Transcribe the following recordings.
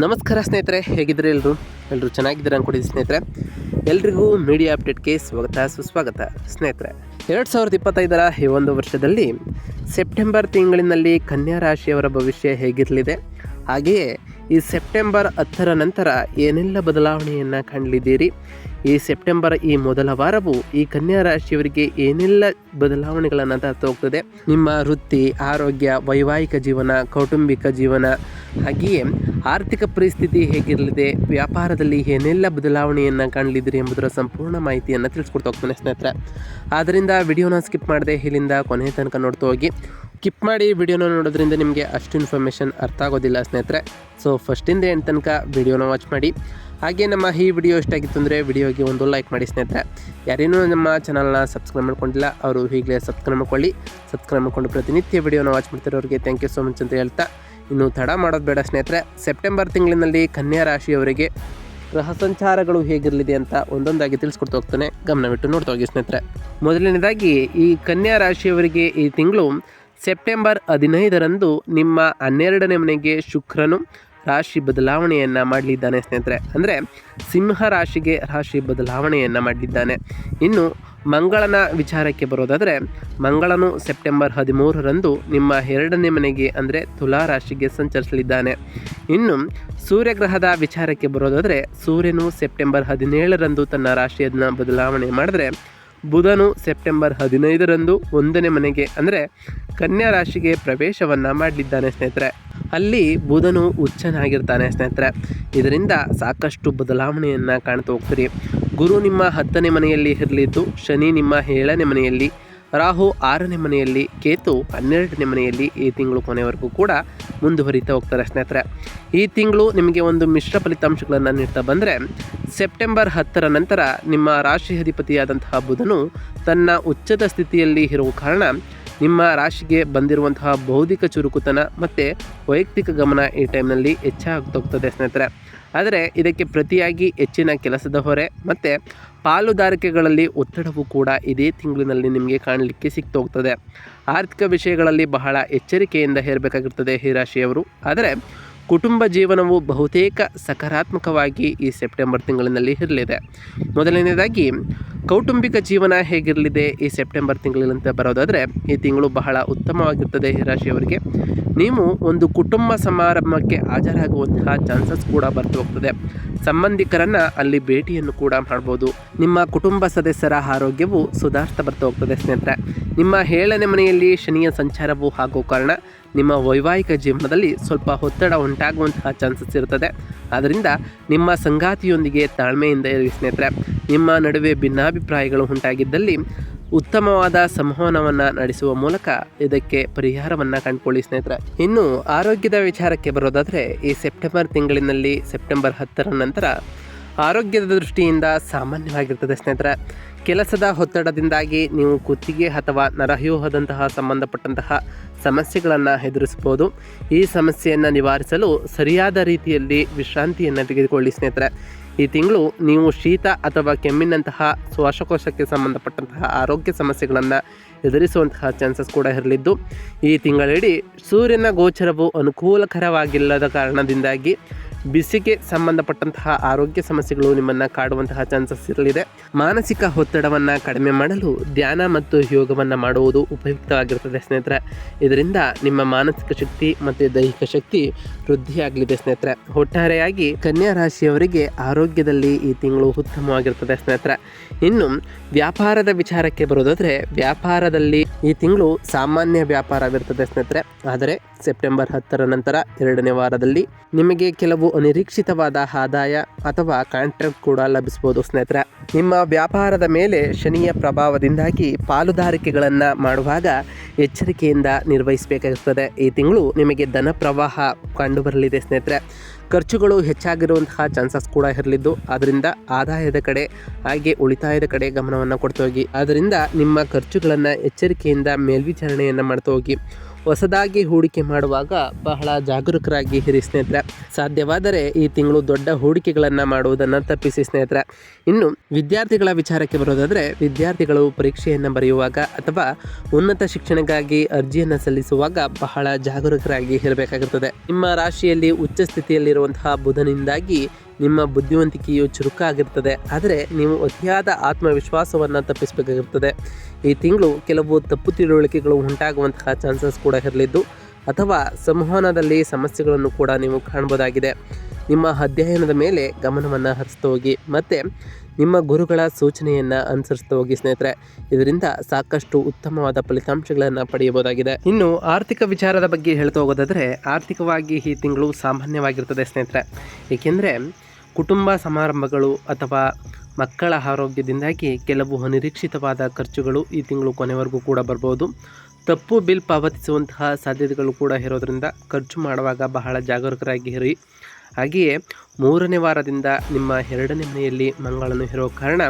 ನಮಸ್ಕಾರ ಸ್ನೇಹಿತರೆ ಹೇಗಿದ್ರೆ ಎಲ್ಲರೂ ಎಲ್ಲರೂ ಚೆನ್ನಾಗಿದ್ದೀರಾ ಅನ್ಕೊಂಡಿದ್ದೀನಿ ಸ್ನೇಹಿತರೆ. ಎಲ್ರಿಗೂ ಮೀಡಿಯಾ ಅಪ್ಡೇಟ್ಗೆ ಸ್ವಾಗತ, ಸುಸ್ವಾಗತ. ಸ್ನೇಹಿತರೆ, ಎರಡು ಸಾವಿರದ ಇಪ್ಪತ್ತೈದರ ಈ ಒಂದು ವರ್ಷದಲ್ಲಿ ಸೆಪ್ಟೆಂಬರ್ ತಿಂಗಳಿನಲ್ಲಿ ಕನ್ಯಾ ರಾಶಿಯವರ ಭವಿಷ್ಯ ಹೇಗಿರಲಿದೆ? ಹಾಗೆಯೇ ಈ ಸೆಪ್ಟೆಂಬರ್ ಹತ್ತರ ನಂತರ ಏನೆಲ್ಲ ಬದಲಾವಣೆಯನ್ನು ಕಾಣಲಿದ್ದೀರಿ ಈ ಸೆಪ್ಟೆಂಬರ್ ಈ ಮೊದಲ ವಾರವು ಈ ಕನ್ಯಾ ರಾಶಿಯವರಿಗೆ ಏನೆಲ್ಲ ಬದಲಾವಣೆಗಳನ್ನು ಹೋಗ್ತದೆ ನಿಮ್ಮ ವೃತ್ತಿ, ಆರೋಗ್ಯ, ವೈವಾಹಿಕ ಜೀವನ, ಕೌಟುಂಬಿಕ ಜೀವನ, ಹಾಗೆಯೇ ಆರ್ಥಿಕ ಪರಿಸ್ಥಿತಿ ಹೇಗಿರಲಿದೆ, ವ್ಯಾಪಾರದಲ್ಲಿ ಏನೆಲ್ಲ ಬದಲಾವಣೆಯನ್ನು ಕಾಣಲಿದ್ದೀರಿ ಎಂಬುದರ ಸಂಪೂರ್ಣ ಮಾಹಿತಿಯನ್ನು ತಿಳಿಸ್ಕೊಡ್ತಾ ಹೋಗ್ತಾನೆ ಸ್ನೇಹಿತರೆ. ಆದ್ದರಿಂದ ವಿಡಿಯೋನ ಸ್ಕಿಪ್ ಮಾಡದೆ ಇಲ್ಲಿಂದ ಕೊನೆಯ ತನಕ ನೋಡ್ತಾ ಹೋಗಿ. ಸ್ಕಿಪ್ ಮಾಡಿ ವಿಡಿಯೋನ ನೋಡೋದ್ರಿಂದ ನಿಮಗೆ ಅಷ್ಟು ಇನ್ಫಾರ್ಮೇಷನ್ ಅರ್ಥ ಆಗೋದಿಲ್ಲ ಸ್ನೇಹಿತರೆ. ಸೊ ಫಸ್ಟಿಂದ ಏನು ತನಕ ವಿಡಿಯೋನ ವಾಚ್ ಮಾಡಿ. ಹಾಗೆ ನಮ್ಮ ಈ ವಿಡಿಯೋ ಇಷ್ಟ ಆಗಿತ್ತು ಅಂದರೆ ವಿಡಿಯೋಗೆ ಒಂದು ಲೈಕ್ ಮಾಡಿ ಸ್ನೇಹಿತರೆ. ಯಾರೇನೂ ನಮ್ಮ ಚಾನಲ್ನ ಸಬ್ಸ್ಕ್ರೈಬ್ ಮಾಡ್ಕೊಂಡಿಲ್ಲ, ಅವರು ಈಗಲೇ ಸಬ್ಸ್ಕ್ರೈಬ್ ಮಾಡ್ಕೊಳ್ಳಿ. ಸಬ್ಸ್ಕ್ರೈಬ್ ಮಾಡ್ಕೊಂಡು ಪ್ರತಿನಿತ್ಯ ವಿಡಿಯೋನ ವಾಚ್ ಮಾಡ್ತಿರೋರಿಗೆ ಥ್ಯಾಂಕ್ ಯು ಸೋ ಮಚ್ ಅಂತ ಹೇಳ್ತಾ ಇನ್ನು ತಡ ಮಾಡೋದು ಬೇಡ ಸ್ನೇಹಿತರೆ. ಸೆಪ್ಟೆಂಬರ್ ತಿಂಗಳಿನಲ್ಲಿ ಕನ್ಯಾ ರಾಶಿಯವರಿಗೆ ಗ್ರಹ ಸಂಚಾರಗಳು ಹೇಗಿರಲಿದೆ ಅಂತ ಒಂದೊಂದಾಗಿ ತಿಳಿಸ್ಕೊಡ್ತಾ ಹೋಗ್ತಾನೆ. ಗಮನವಿಟ್ಟು ನೋಡ್ತಾ ಹೋಗಿ ಸ್ನೇಹಿತರೆ. ಮೊದಲನೇದಾಗಿ ಈ ಕನ್ಯಾ ರಾಶಿಯವರಿಗೆ ಈ ತಿಂಗಳು ಸೆಪ್ಟೆಂಬರ್ ಹದಿನೈದರಂದು ನಿಮ್ಮ ಹನ್ನೆರಡನೇ ಮನೆಗೆ ಶುಕ್ರನು ರಾಶಿ ಬದಲಾವಣೆಯನ್ನು ಮಾಡಲಿದ್ದಾನೆ ಸ್ನೇಹಿತರೆ. ಅಂದರೆ ಸಿಂಹ ರಾಶಿಗೆ ರಾಶಿ ಬದಲಾವಣೆಯನ್ನು ಮಾಡಲಿದ್ದಾನೆ. ಇನ್ನು ಮಂಗಳನ ವಿಚಾರಕ್ಕೆ ಬರೋದಾದರೆ, ಮಂಗಳನು ಸೆಪ್ಟೆಂಬರ್ ಹದಿಮೂರರಂದು ನಿಮ್ಮ ಎರಡನೇ ಮನೆಗೆ ಅಂದರೆ ತುಲಾ ರಾಶಿಗೆ ಸಂಚರಿಸಲಿದ್ದಾನೆ. ಇನ್ನು ಸೂರ್ಯಗ್ರಹದ ವಿಚಾರಕ್ಕೆ ಬರೋದಾದರೆ, ಸೂರ್ಯನು ಸೆಪ್ಟೆಂಬರ್ ಹದಿನೇಳರಂದು ತನ್ನ ರಾಶಿಯನ್ನು ಬದಲಾವಣೆ ಮಾಡಿದ್ರೆ ಬುಧನು ಸೆಪ್ಟೆಂಬರ್ ಹದಿನೈದರಂದು ಒಂದನೇ ಮನೆಗೆ, ಅಂದರೆ ಕನ್ಯಾ ರಾಶಿಗೆ ಪ್ರವೇಶವನ್ನು ಮಾಡಲಿದ್ದಾನೆ ಸ್ನೇಹಿತರೆ. ಅಲ್ಲಿ ಬುಧನು ಉಚ್ಚನಾಗಿರ್ತಾನೆ ಸ್ನೇಹಿತರೆ. ಇದರಿಂದ ಸಾಕಷ್ಟು ಬದಲಾವಣೆಯನ್ನು ಕಾಣ್ತಾ ಹೋಗ್ತೀರಿ. ಗುರು ನಿಮ್ಮ ಹತ್ತನೇ ಮನೆಯಲ್ಲಿ ಇರಲಿದ್ದು, ಶನಿ ನಿಮ್ಮ ಏಳನೇ ಮನೆಯಲ್ಲಿ. ರಾಹು ಆರನೇ ಮನೆಯಲ್ಲಿ, ಕೇತು ಹನ್ನೆರಡನೇ ಮನೆಯಲ್ಲಿ ಈ ತಿಂಗಳು ಕೊನೆವರೆಗೂ ಕೂಡ ಮುಂದುವರಿತಾ ಹೋಗ್ತಾರೆ ಸ್ನೇಹಿತರೆ. ಈ ತಿಂಗಳು ನಿಮಗೆ ಒಂದು ಮಿಶ್ರ ಫಲಿತಾಂಶಗಳನ್ನು ನೀಡ್ತಾ ಬಂದರೆ, ಸೆಪ್ಟೆಂಬರ್ ಹತ್ತರ ನಂತರ ನಿಮ್ಮ ರಾಶಿ ಅಧಿಪತಿಯಾದಂತಹ ಬುಧನು ತನ್ನ ಉಚ್ಚದ ಸ್ಥಿತಿಯಲ್ಲಿ ಇರುವ ಕಾರಣ ನಿಮ್ಮ ರಾಶಿಗೆ ಬಂದಿರುವಂತಹ ಬೌದ್ಧಿಕ ಚುರುಕುತನ ಮತ್ತು ವೈಯಕ್ತಿಕ ಗಮನ ಈ ಟೈಮ್ನಲ್ಲಿ ಹೆಚ್ಚಾಗ್ತೋಗ್ತದೆ ಸ್ನೇಹಿತರೆ. ಆದರೆ ಇದಕ್ಕೆ ಪ್ರತಿಯಾಗಿ ಹೆಚ್ಚಿನ ಕೆಲಸದ ಹೊರೆ ಮತ್ತು ಪಾಲುದಾರಿಕೆಗಳಲ್ಲಿ ಒತ್ತಡವು ಕೂಡ ಇದೇ ತಿಂಗಳಿನಲ್ಲಿ ನಿಮಗೆ ಕಾಣಲಿಕ್ಕೆ ಸಿಗ್ತೋಗ್ತದೆ ಆರ್ಥಿಕ ವಿಷಯಗಳಲ್ಲಿ ಬಹಳ ಎಚ್ಚರಿಕೆಯಿಂದ ಹೇರಬೇಕಾಗಿರ್ತದೆ ಈ ರಾಶಿಯವರು. ಆದರೆ ಕುಟುಂಬ ಜೀವನವು ಬಹುತೇಕ ಸಕಾರಾತ್ಮಕವಾಗಿ ಈ ಸೆಪ್ಟೆಂಬರ್ ತಿಂಗಳಿನಲ್ಲಿ ಇರಲಿದೆ. ಮೊದಲನೇದಾಗಿ ಕೌಟುಂಬಿಕ ಜೀವನ ಹೇಗಿರಲಿದೆ ಈ ಸೆಪ್ಟೆಂಬರ್ ತಿಂಗಳಿನಂತೆ ಬರೋದಾದರೆ, ಈ ತಿಂಗಳು ಬಹಳ ಉತ್ತಮವಾಗಿರ್ತದೆ ಈ ರಾಶಿಯವರಿಗೆ. ನೀವು ಒಂದು ಕುಟುಂಬ ಸಮಾರಂಭಕ್ಕೆ ಹಾಜರಾಗುವಂತಹ ಚಾನ್ಸಸ್ ಕೂಡ ಬರ್ತಾ ಹೋಗ್ತದೆ. ಸಂಬಂಧಿಕರನ್ನು ಅಲ್ಲಿ ಭೇಟಿಯನ್ನು ಕೂಡ ಮಾಡ್ಬೋದು. ನಿಮ್ಮ ಕುಟುಂಬ ಸದಸ್ಯರ ಆರೋಗ್ಯವು ಸುಧಾರಿಸ್ತಾ ಬರ್ತಾ ಹೋಗ್ತದೆ ಸ್ನೇಹಿತರೆ. ನಿಮ್ಮ ಏಳನೇ ಮನೆಯಲ್ಲಿ ಶನಿಯ ಸಂಚಾರವು ಆಗೋ ಕಾರಣ ನಿಮ್ಮ ವೈವಾಹಿಕ ಜೀವನದಲ್ಲಿ ಸ್ವಲ್ಪ ಒತ್ತಡ ಉಂಟಾಗುವಂತಹ ಚಾನ್ಸಸ್ ಇರ್ತದೆ. ಆದ್ದರಿಂದ ನಿಮ್ಮ ಸಂಗಾತಿಯೊಂದಿಗೆ ತಾಳ್ಮೆಯಿಂದ ಇರಿ ಸ್ನೇಹಿತರೆ. ನಿಮ್ಮ ನಡುವೆ ಭಿನ್ನಾಭಿಪ್ರಾಯಗಳು ಉಂಟಾಗಿದ್ದಲ್ಲಿ ಉತ್ತಮವಾದ ಸಂವಹನವನ್ನು ನಡೆಸುವ ಮೂಲಕ ಇದಕ್ಕೆ ಪರಿಹಾರವನ್ನು ಕಂಡುಕೊಳ್ಳಿ ಸ್ನೇಹಿತರೆ. ಇನ್ನು ಆರೋಗ್ಯದ ವಿಚಾರಕ್ಕೆ ಬರೋದಾದರೆ, ಈ ಸೆಪ್ಟೆಂಬರ್ ತಿಂಗಳಿನಲ್ಲಿ ಸೆಪ್ಟೆಂಬರ್ ಹತ್ತರ ನಂತರ ಆರೋಗ್ಯದ ದೃಷ್ಟಿಯಿಂದ ಸಾಮಾನ್ಯವಾಗಿರ್ತದೆ ಸ್ನೇಹಿತರೆ. ಕೆಲಸದ ಒತ್ತಡದಿಂದಾಗಿ ನೀವು ಕುತ್ತಿಗೆ ಅಥವಾ ನರವ್ಯೂಹದಂತಹ ಸಂಬಂಧಪಟ್ಟಂತಹ ಸಮಸ್ಯೆಗಳನ್ನು ಎದುರಿಸ್ಬೋದು. ಈ ಸಮಸ್ಯೆಯನ್ನು ನಿವಾರಿಸಲು ಸರಿಯಾದ ರೀತಿಯಲ್ಲಿ ವಿಶ್ರಾಂತಿಯನ್ನು ತೆಗೆದುಕೊಳ್ಳಿ ಸ್ನೇಹಿತರೆ. ಈ ತಿಂಗಳು ನೀವು ಶೀತ ಅಥವಾ ಕೆಮ್ಮಿನಂತಹ ಶ್ವಾಸಕೋಶಕ್ಕೆ ಸಂಬಂಧಪಟ್ಟಂತಹ ಆರೋಗ್ಯ ಸಮಸ್ಯೆಗಳನ್ನು ಎದುರಿಸುವಂತಹ ಚಾನ್ಸಸ್ ಕೂಡ ಇರಲಿದ್ದು, ಈ ತಿಂಗಳಿಡೀ ಸೂರ್ಯನ ಗೋಚರವು ಅನುಕೂಲಕರವಾಗಿಲ್ಲದ ಕಾರಣದಿಂದಾಗಿ ಬಿಸಿಗೆ ಸಂಬಂಧಪಟ್ಟಂತಹ ಆರೋಗ್ಯ ಸಮಸ್ಯೆಗಳು ನಿಮ್ಮನ್ನು ಕಾಡುವಂತಹ ಚಾನ್ಸಸ್ ಇರಲಿದೆ. ಮಾನಸಿಕ ಒತ್ತಡವನ್ನು ಕಡಿಮೆ ಮಾಡಲು ಧ್ಯಾನ ಮತ್ತು ಯೋಗವನ್ನು ಮಾಡುವುದು ಉಪಯುಕ್ತವಾಗಿರುತ್ತದೆ ಸ್ನೇಹಿತರೆ. ಇದರಿಂದ ನಿಮ್ಮ ಮಾನಸಿಕ ಶಕ್ತಿ ಮತ್ತು ದೈಹಿಕ ಶಕ್ತಿ ವೃದ್ಧಿಯಾಗಲಿದೆ ಸ್ನೇಹಿತರೆ. ಒಟ್ಟಾರೆಯಾಗಿ ಕನ್ಯಾ ರಾಶಿಯವರಿಗೆ ಆರೋಗ್ಯದಲ್ಲಿ ಈ ತಿಂಗಳು ಉತ್ತಮವಾಗಿರುತ್ತದೆ ಸ್ನೇಹಿತರೆ. ಇನ್ನು ವ್ಯಾಪಾರದ ವಿಚಾರಕ್ಕೆ ಬರೋದಾದರೆ ವ್ಯಾಪಾರದಲ್ಲಿ ಈ ತಿಂಗಳು ಸಾಮಾನ್ಯ ವ್ಯಾಪಾರವಿರುತ್ತದೆ ಸ್ನೇಹಿತರೆ. ಆದರೆ ಸೆಪ್ಟೆಂಬರ್ ಹತ್ತರ ನಂತರ ಎರಡನೇ ವಾರದಲ್ಲಿ ನಿಮಗೆ ಕೆಲವು ಅನಿರೀಕ್ಷಿತವಾದ ಆದಾಯ ಅಥವಾ ಕಾಂಟ್ರಾಕ್ಟ್ ಕೂಡ ಲಭಿಸ್ಬೋದು ಸ್ನೇಹಿತರೆ. ನಿಮ್ಮ ವ್ಯಾಪಾರದ ಮೇಲೆ ಶನಿಯ ಪ್ರಭಾವದಿಂದಾಗಿ ಪಾಲುದಾರಿಕೆಗಳನ್ನು ಮಾಡುವಾಗ ಎಚ್ಚರಿಕೆಯಿಂದ ನಿರ್ವಹಿಸಬೇಕಾಗುತ್ತದೆ ಈ ತಿಂಗಳು ನಿಮಗೆ ಧನ ಪ್ರವಾಹ ಕಂಡುಬರಲಿದೆ, ಸ್ನೇಹಿತರೆ. ಖರ್ಚುಗಳು ಹೆಚ್ಚಾಗಿರುವಂತಹ ಚಾನ್ಸಸ್ ಕೂಡ ಇರಲಿದ್ದು ಅದರಿಂದ ಆದಾಯದ ಕಡೆ ಹಾಗೆ ಉಳಿತಾಯದ ಕಡೆ ಗಮನವನ್ನು ಕೊಡ್ತೋಗಿ. ಅದರಿಂದ ನಿಮ್ಮ ಖರ್ಚುಗಳನ್ನು ಎಚ್ಚರಿಕೆಯಿಂದ ಮೇಲ್ವಿಚಾರಣೆಯನ್ನು ಮಾಡ್ತಾ ಹೋಗಿ ಹೊಸದಾಗಿ ಹೂಡಿಕೆ ಮಾಡುವಾಗ ಬಹಳ ಜಾಗರೂಕರಾಗಿ ಹಿರಿ ಸ್ನೇಹಿತರೆ. ಸಾಧ್ಯವಾದರೆ ಈ ತಿಂಗಳು ದೊಡ್ಡ ಹೂಡಿಕೆಗಳನ್ನು ಮಾಡುವುದನ್ನು ತಪ್ಪಿಸಿ ಸ್ನೇಹಿತರೆ. ಇನ್ನು ವಿದ್ಯಾರ್ಥಿಗಳ ವಿಚಾರಕ್ಕೆ ಬರೋದಾದರೆ ವಿದ್ಯಾರ್ಥಿಗಳು ಪರೀಕ್ಷೆಯನ್ನು ಬರೆಯುವಾಗ ಅಥವಾ ಉನ್ನತ ಶಿಕ್ಷಣಕ್ಕಾಗಿ ಅರ್ಜಿಯನ್ನು ಸಲ್ಲಿಸುವಾಗ ಬಹಳ ಜಾಗರೂಕರಾಗಿ ಇರಬೇಕಾಗುತ್ತದೆ ನಿಮ್ಮ ರಾಶಿಯಲ್ಲಿ ಉಚ್ಚ ಸ್ಥಿತಿಯಲ್ಲಿರುವಂತಹ ಬುಧನಿಂದಾಗಿ ನಿಮ್ಮ ಬುದ್ಧಿವಂತಿಕೆಯು ಚುರುಕಾಗಿರ್ತದೆ, ಆದರೆ ನೀವು ಅತಿಯಾದ ಆತ್ಮವಿಶ್ವಾಸವನ್ನು ತಪ್ಪಿಸಬೇಕಾಗಿರ್ತದೆ. ಈ ತಿಂಗಳು ಕೆಲವು ತಪ್ಪು ತಿಳುವಳಿಕೆಗಳು ಉಂಟಾಗುವಂತಹ ಚಾನ್ಸಸ್ ಕೂಡ ಇರಲಿದ್ದು, ಅಥವಾ ಸಂವಹನದಲ್ಲಿ ಸಮಸ್ಯೆಗಳನ್ನು ಕೂಡ ನೀವು ಕಾಣ್ಬೋದಾಗಿದೆ. ನಿಮ್ಮ ಅಧ್ಯಯನದ ಮೇಲೆ ಗಮನವನ್ನು ಹರಿಸ್ತಾ ಹೋಗಿ, ಮತ್ತು ನಿಮ್ಮ ಗುರುಗಳ ಸೂಚನೆಯನ್ನು ಅನುಸರಿಸ್ತಾ ಹೋಗಿ ಸ್ನೇಹಿತರೆ. ಇದರಿಂದ ಸಾಕಷ್ಟು ಉತ್ತಮವಾದ ಫಲಿತಾಂಶಗಳನ್ನು ಪಡೆಯಬಹುದಾಗಿದೆ. ಇನ್ನು ಆರ್ಥಿಕ ವಿಚಾರದ ಬಗ್ಗೆ ಹೇಳ್ತಾ ಹೋಗೋದಾದರೆ, ಆರ್ಥಿಕವಾಗಿ ಈ ತಿಂಗಳು ಸಾಮಾನ್ಯವಾಗಿರ್ತದೆ ಸ್ನೇಹಿತರೆ. ಏಕೆಂದರೆ ಕುಟುಂಬ ಸಮಾರಂಭಗಳು ಅಥವಾ ಮಕ್ಕಳ ಆರೋಗ್ಯದಿಂದಾಗಿ ಕೆಲವು ಅನಿರೀಕ್ಷಿತವಾದ ಖರ್ಚುಗಳು ಈ ತಿಂಗಳು ಕೊನೆವರೆಗೂ ಕೂಡ ಬರ್ಬೋದು. ತಪ್ಪು ಬಿಲ್ ಪಾವತಿಸುವಂತಹ ಸಾಧ್ಯತೆಗಳು ಕೂಡ ಇರೋದರಿಂದ ಖರ್ಚು ಮಾಡುವಾಗ ಬಹಳ ಜಾಗರೂಕರಾಗಿ ಇರಿ. ಹಾಗೆಯೇ ಮೂರನೇ ವಾರದಿಂದ ನಿಮ್ಮ ಎರಡನೇ ಮನೆಯಲ್ಲಿ ಮಂಗಳನ್ನು ಇರೋ ಕಾರಣ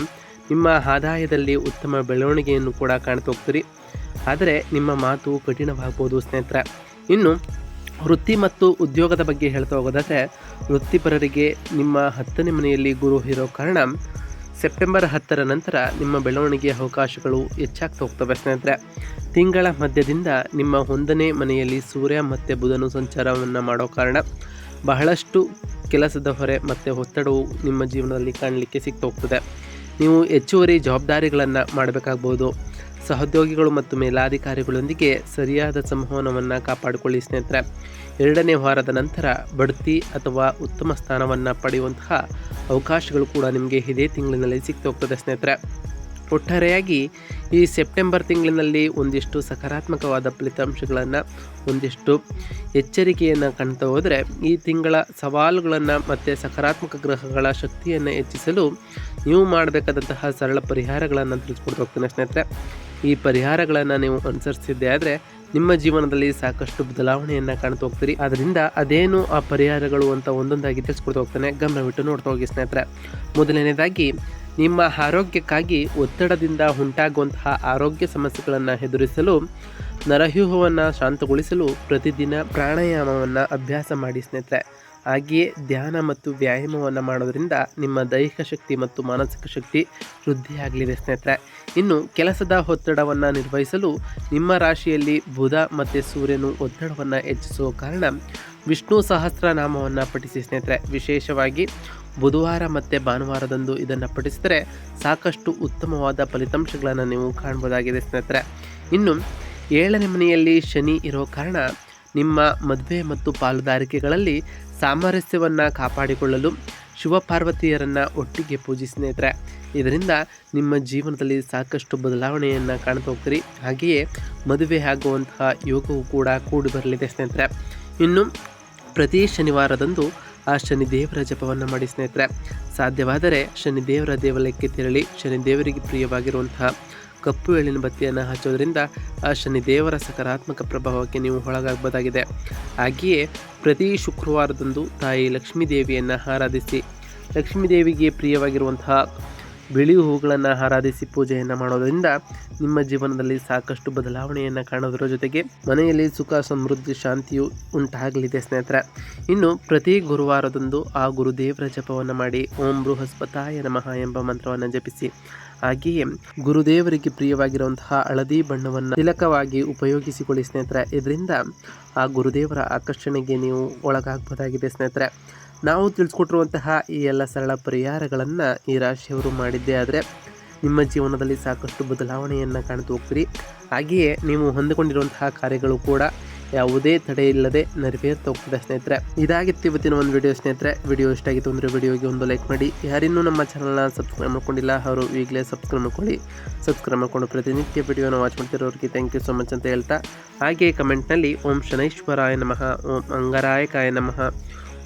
ನಿಮ್ಮ ಆದಾಯದಲ್ಲಿ ಉತ್ತಮ ಬೆಳವಣಿಗೆಯನ್ನು ಕೂಡ ಕಾಣ್ತಾ ಹೋಗ್ತೀರಿ. ಆದರೆ ನಿಮ್ಮ ಮಾತು ಕಠಿಣವಾಗ್ಬೋದು ಸ್ನೇಹಿತರೆ. ಇನ್ನು ವೃತ್ತಿ ಮತ್ತು ಉದ್ಯೋಗದ ಬಗ್ಗೆ ಹೇಳ್ತಾ ಹೋಗೋದಾದರೆ, ವೃತ್ತಿಪರರಿಗೆ ನಿಮ್ಮ ಹತ್ತನೇ ಮನೆಯಲ್ಲಿ ಗುರು ಇರೋ ಕಾರಣ ಸೆಪ್ಟೆಂಬರ್ ಹತ್ತರ ನಂತರ ನಿಮ್ಮ ಬೆಳವಣಿಗೆಯ ಅವಕಾಶಗಳು ಹೆಚ್ಚಾಗ್ತಾ ಹೋಗ್ತವೆ ಸ್ನೇಹಿತರೆ. ತಿಂಗಳ ಮಧ್ಯದಿಂದ ನಿಮ್ಮ ಒಂದನೇ ಮನೆಯಲ್ಲಿ ಸೂರ್ಯ ಮತ್ತು ಬುಧನು ಸಂಚಾರವನ್ನು ಮಾಡೋ ಕಾರಣ ಬಹಳಷ್ಟು ಕೆಲಸದ ಹೊರೆ ಮತ್ತು ಒತ್ತಡವು ನಿಮ್ಮ ಜೀವನದಲ್ಲಿ ಕಾಣಲಿಕ್ಕೆ ಸಿಗ್ತಾ ಹೋಗ್ತದೆ. ನೀವು ಹೆಚ್ಚುವರಿ ಜವಾಬ್ದಾರಿಗಳನ್ನು ಮಾಡಬೇಕಾಗ್ಬೋದು. ಸಹೋದ್ಯೋಗಿಗಳು ಮತ್ತು ಮೇಲಾಧಿಕಾರಿಗಳೊಂದಿಗೆ ಸರಿಯಾದ ಸಂವಹನವನ್ನು ಕಾಪಾಡಿಕೊಳ್ಳಿ, ಸ್ನೇಹಿತರೆ. ಎರಡನೇ ವಾರದ ನಂತರ ಬಡ್ತಿ ಅಥವಾ ಉತ್ತಮ ಸ್ಥಾನವನ್ನು ಪಡೆಯುವಂತಹ ಅವಕಾಶಗಳು ಕೂಡ ನಿಮಗೆ ಇದೇ ತಿಂಗಳಿನಲ್ಲಿ ಸಿಗ್ತಾ ಹೋಗ್ತದೆ, ಸ್ನೇಹಿತರೆ. ಒಟ್ಟಾರೆಯಾಗಿ ಈ ಸೆಪ್ಟೆಂಬರ್ ತಿಂಗಳಿನಲ್ಲಿ ಒಂದಿಷ್ಟು ಸಕಾರಾತ್ಮಕವಾದ ಫಲಿತಾಂಶಗಳನ್ನು, ಒಂದಿಷ್ಟು ಎಚ್ಚರಿಕೆಯನ್ನು ಕಾಣ್ತಾ ಹೋದರೆ ಈ ತಿಂಗಳ ಸವಾಲುಗಳನ್ನು ಮತ್ತು ಸಕಾರಾತ್ಮಕ ಗ್ರಹಗಳ ಶಕ್ತಿಯನ್ನು ಹೆಚ್ಚಿಸಲು ನೀವು ಮಾಡಬೇಕಾದಂತಹ ಸರಳ ಪರಿಹಾರಗಳನ್ನು ತಿಳಿಸ್ಕೊಡ್ತಾ ಹೋಗ್ತೇನೆ, ಸ್ನೇಹಿತರೆ. ಈ ಪರಿಹಾರಗಳನ್ನು ನೀವು ಅನುಸರಿಸಿದ್ದೆ ಆದರೆ ನಿಮ್ಮ ಜೀವನದಲ್ಲಿ ಸಾಕಷ್ಟು ಬದಲಾವಣೆಯನ್ನು ಕಾಣ್ತಾ ಹೋಗ್ತೀರಿ. ಅದರಿಂದ ಅದೇನು ಆ ಪರಿಹಾರಗಳು ಅಂತ ಒಂದೊಂದಾಗಿ ತಿಳಿಸ್ಕೊಡ್ತಾ ಹೋಗ್ತಾನೆ. ಗಮನವಿಟ್ಟು ನೋಡ್ತಾ ಹೋಗಿ ಸ್ನೇಹಿತರೆ. ಮೊದಲನೇದಾಗಿ, ನಿಮ್ಮ ಆರೋಗ್ಯಕ್ಕಾಗಿ ಒತ್ತಡದಿಂದ ಉಂಟಾಗುವಂತಹ ಆರೋಗ್ಯ ಸಮಸ್ಯೆಗಳನ್ನು ಎದುರಿಸಲು, ನರವ್ಯೂಹವನ್ನು ಶಾಂತಗೊಳಿಸಲು ಪ್ರತಿದಿನ ಪ್ರಾಣಾಯಾಮವನ್ನು ಅಭ್ಯಾಸ ಮಾಡಿ ಸ್ನೇಹಿತರೆ. ಹಾಗೆಯೇ ಧ್ಯಾನ ಮತ್ತು ವ್ಯಾಯಾಮವನ್ನು ಮಾಡೋದರಿಂದ ನಿಮ್ಮ ದೈಹಿಕ ಶಕ್ತಿ ಮತ್ತು ಮಾನಸಿಕ ಶಕ್ತಿ ವೃದ್ಧಿಯಾಗಲಿದೆ ಸ್ನೇಹಿತರೆ. ಇನ್ನು ಕೆಲಸದ ಒತ್ತಡವನ್ನು ನಿರ್ವಹಿಸಲು ನಿಮ್ಮ ರಾಶಿಯಲ್ಲಿ ಬುಧ ಮತ್ತು ಸೂರ್ಯನು ಒತ್ತಡವನ್ನು ಹೆಚ್ಚಿಸುವ ಕಾರಣ ವಿಷ್ಣು ಸಹಸ್ರನಾಮವನ್ನು ಪಠಿಸಿ ಸ್ನೇಹಿತರೆ. ವಿಶೇಷವಾಗಿ ಬುಧವಾರ ಮತ್ತು ಭಾನುವಾರದಂದು ಇದನ್ನು ಪಠಿಸಿದರೆ ಸಾಕಷ್ಟು ಉತ್ತಮವಾದ ಫಲಿತಾಂಶಗಳನ್ನು ನೀವು ಕಾಣ್ಬೋದಾಗಿದೆ ಸ್ನೇಹಿತರೆ. ಇನ್ನು ಏಳನೇ ಮನೆಯಲ್ಲಿ ಶನಿ ಇರೋ ಕಾರಣ ನಿಮ್ಮ ಮದುವೆ ಮತ್ತು ಪಾಲುದಾರಿಕೆಗಳಲ್ಲಿ ಸಾಮರಸ್ಯವನ್ನು ಕಾಪಾಡಿಕೊಳ್ಳಲು ಶಿವ ಪಾರ್ವತಿಯರನ್ನು ಒಟ್ಟಿಗೆ ಪೂಜಿ ಸ್ನೇಹಿತರೆ. ಇದರಿಂದ ನಿಮ್ಮ ಜೀವನದಲ್ಲಿ ಸಾಕಷ್ಟು ಬದಲಾವಣೆಯನ್ನು ಕಾಣ್ತಾ ಹೋಗ್ತೀರಿ. ಹಾಗೆಯೇ ಮದುವೆ ಆಗುವಂತಹ ಯೋಗವು ಕೂಡ ಕೂಡಿ ಬರಲಿದೆ ಸ್ನೇಹಿತರೆ. ಇನ್ನು ಪ್ರತಿ ಶನಿವಾರದಂದು ಆ ಶನಿದೇವರ ಜಪವನ್ನು ಮಾಡಿ ಸ್ನೇಹಿತರೆ. ಸಾಧ್ಯವಾದರೆ ಶನಿದೇವರ ದೇವಾಲಯಕ್ಕೆ ತೆರಳಿ ಶನಿದೇವರಿಗೆ ಪ್ರಿಯವಾಗಿರುವಂತಹ ಕಪ್ಪು ಎಳ್ಳಿನ ಬತ್ತಿಯನ್ನು ಹಚ್ಚೋದ್ರಿಂದ ಆ ಶನಿ ದೇವರ ಸಕಾರಾತ್ಮಕ ಪ್ರಭಾವಕ್ಕೆ ನೀವು ಒಳಗಾಗಬಹುದಾಗಿದೆ ಹಾಗೆಯೇ ಪ್ರತಿ ಶುಕ್ರವಾರದಂದು ತಾಯಿ ಲಕ್ಷ್ಮೀ ದೇವಿಯನ್ನು ಆರಾಧಿಸಿ ಲಕ್ಷ್ಮೀ ದೇವಿಗೆ ಪ್ರಿಯವಾಗಿರುವಂತಹ ಬಿಳಿ ಹೂಗಳನ್ನು ಆರಾಧಿಸಿ ಪೂಜೆಯನ್ನು ಮಾಡೋದರಿಂದ ನಿಮ್ಮ ಜೀವನದಲ್ಲಿ ಸಾಕಷ್ಟು ಬದಲಾವಣೆಯನ್ನು ಕಾಣೋದರ ಜೊತೆಗೆ ಮನೆಯಲ್ಲಿ ಸುಖ, ಸಮೃದ್ಧಿ, ಶಾಂತಿಯು ಉಂಟಾಗಲಿದೆ ಸ್ನೇಹಿತರೆ. ಇನ್ನು ಪ್ರತಿ ಗುರುವಾರದಂದು ಆ ಗುರುದೇವರ ಜಪವನ್ನು ಮಾಡಿ ಓಂ ಬೃಹಸ್ಪತಾಯ ನಮಃ ಎಂಬ ಮಂತ್ರವನ್ನು ಜಪಿಸಿ ಹಾಗೆಯೇ ಗುರುದೇವರಿಗೆ ಪ್ರಿಯವಾಗಿರುವಂತಹ ಹಳದಿ ಬಣ್ಣವನ್ನು ತಿಲಕವಾಗಿ ಉಪಯೋಗಿಸಿಕೊಳ್ಳಿ ಸ್ನೇಹಿತರೆ. ಇದರಿಂದ ಆ ಗುರುದೇವರ ಆಕರ್ಷಣೆಗೆ ನೀವು ಒಳಗಾಗಬಹುದಾಗಿದೆ ಸ್ನೇಹಿತರೆ. ನಾವು ತಿಳಿಸ್ಕೊಟ್ಟಿರುವಂತಹ ಈ ಎಲ್ಲ ಸರಳ ಪರಿಹಾರಗಳನ್ನು ಈ ರಾಶಿಯವರು ಮಾಡಿದ್ದೇ ಆದರೆ ನಿಮ್ಮ ಜೀವನದಲ್ಲಿ ಸಾಕಷ್ಟು ಬದಲಾವಣೆಯನ್ನು ಕಾಣ್ತು ಹೋಗ್ತೀರಿ. ಹಾಗೆಯೇ ನೀವು ಹೊಂದಿಕೊಂಡಿರುವಂತಹ ಕಾರ್ಯಗಳು ಕೂಡ ಯಾವುದೇ ತಡೆ ಇಲ್ಲದೆ ನೆರವೇರ್ತಾ ಹೋಗ್ತದೆ ಸ್ನೇಹಿತರೆ. ಇದಾಗಿತ್ತು ಇವತ್ತಿನ ಒಂದು ವಿಡಿಯೋ ಸ್ನೇಹಿತರೆ ವಿಡಿಯೋ ಇಷ್ಟ ಆಗಿತ್ತು ಅಂದರೆ ವಿಡಿಯೋಗೆ ಒಂದು ಲೈಕ್ ಮಾಡಿ. ಯಾರಿನ್ನೂ ನಮ್ಮ ಚಾನಲ್ನ ಸಬ್ಸ್ಕ್ರೈಬ್ ಮಾಡ್ಕೊಂಡಿಲ್ಲ, ಅವರು ಈಗಲೇ ಸಬ್ಸ್ಕ್ರೈಬ್ ಮಾಡ್ಕೊಳ್ಳಿ. ಸಬ್ಸ್ಕ್ರೈಬ್ ಮಾಡ್ಕೊಂಡು ಪ್ರತಿನಿತ್ಯ ವಿಡಿಯೋನ ವಾಚ್ ಮಾಡ್ತಿರೋರಿಗೆ ಥ್ಯಾಂಕ್ ಯು ಸೊ ಮಚ್ ಅಂತ ಹೇಳ್ತಾ. ಹಾಗೆ ಕಮೆಂಟ್ನಲ್ಲಿ ಓಂ ಶನೈಶ್ವರಾಯ ನಮಃ, ಓಂ ಅಂಗರಾಯಕಾಯ ನಮಃ.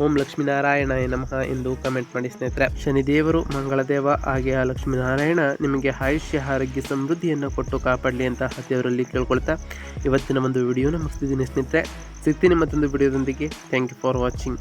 ಓಂ ಲಕ್ಷ್ಮೀನಾರಾಯಣಾಯ ನಮಃ ಎಂದು ಕಮೆಂಟ್ ಮಾಡಿ ಸ್ನೇಹಿತರೆ. ಶನಿದೇವರು ಮಂಗಳದೇವ, ಹಾಗೆ ಆ ಲಕ್ಷ್ಮೀನಾರಾಯಣ ನಿಮಗೆ ಆಯುಷ್ಯ, ಆರೋಗ್ಯ, ಸಮೃದ್ಧಿಯನ್ನು ಕೊಟ್ಟು ಕಾಪಾಡಲಿ ಅಂತ ದೇವರಲ್ಲಿ ಕೇಳ್ಕೊಳ್ತಾ ಇವತ್ತಿನ ಒಂದು ವಿಡಿಯೋನ ಮುಗಿಸ್ತಿದ್ದೀನಿ ಸ್ನೇಹಿತರೆ. ಸಿಗ್ತೀನಿ ಮತ್ತೊಂದು ವಿಡಿಯೋದೊಂದಿಗೆ. Thank you for watching